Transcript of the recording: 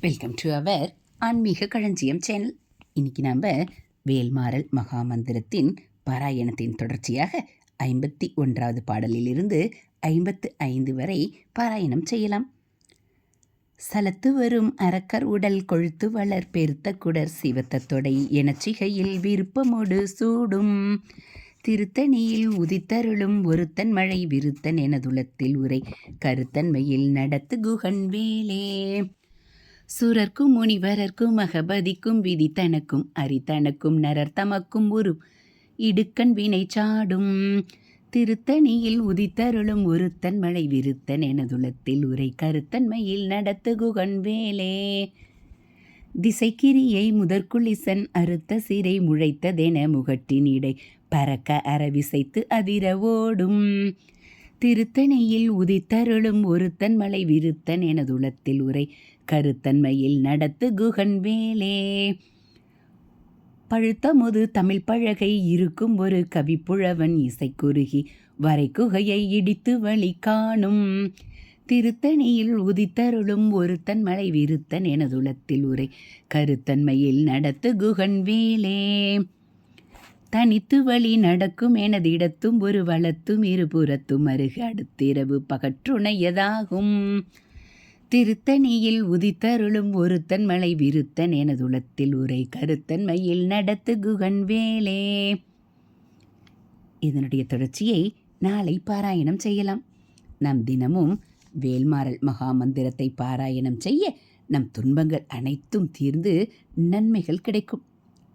Welcome to our ஆன்மீக களஞ்சியம் channel இன்னைக்கு நாம் வேல்மாறல் மகாமந்திரத்தின் பாராயணத்தின் தொடர்ச்சியாக ஐம்பத்தி ஒன்றாவது பாடலிலிருந்து ஐம்பத்து ஐந்து வரை பாராயணம் செய்யலாம். சலத்து வரும் அரக்கர் உடல் கொழுத்து வளர் பெருத்த குடர் சிவத்த தொடை எனச்சிகையில் விருப்பமோடு சூடும். திருத்தணியில் உதித்தருளும் ஒருத்தன் மழை விருத்தன் எனதுலத்தில் உரை. கருத்தன்மையில் நடத்து குகன் வேலே. சுரர்க்கும் முனிவரர்க்கும் மகபதிக்கும் விதி தனக்கும் அரித்தனக்கும் நரர் தமக்கும் உரு. இடுக்கண் வினை சாடும் திருத்தணியில் உதித்தருளும் ஒருத்தன் மழை விருத்தன் எனதுலத்தில் உரை கருத்தன்மையில் நடத்து குகன் வேலே. திசைக்கிரியை முதற்குளிசன் அறுத்த சிறை முளைத்ததென முகட்டின் இடை பறக்க அறவிசைத்து அதிர ஓடும். திருத்தணியில் உதித்தருளும் ஒருத்தன் மலை விருத்தன் எனதுளத்தில் உரை. கருத்தன்மையில் நடத்து குகன் வேலே பழுத்தமுது தமிழ் பழகை இருக்கும் ஒரு கவிப்புழவன் இசைக்குருகி வரை குகையை இடித்து வழி காணும். திருத்தணியில் உதித்தருளும் ஒருத்தன் மலை விருத்தன் எனதுளத்தில் உரை. கருத்தன்மையில் நடத்து குகன் வேலே தனித்து வழி நடக்கும் எனது இடத்தும் ஒரு வளத்தும் இருபுறத்தும் அருகு அடுத்திரவு பகற்றுணையதாகும் திருத்தணியில் உதித்தருளும் ஒருத்தன் மலை விருத்தன் எனதுளத்தில் உரை கருத்தன்மையில் நடத்து குகன் வேலே. இதனுடைய தொடர்ச்சியை நாளை பாராயணம் செய்யலாம். நம் தினமும் வேல்மாறல் மகாமந்திரத்தை பாராயணம் செய்ய நம் துன்பங்கள் அனைத்தும் தீர்ந்து நன்மைகள் கிடைக்கும்.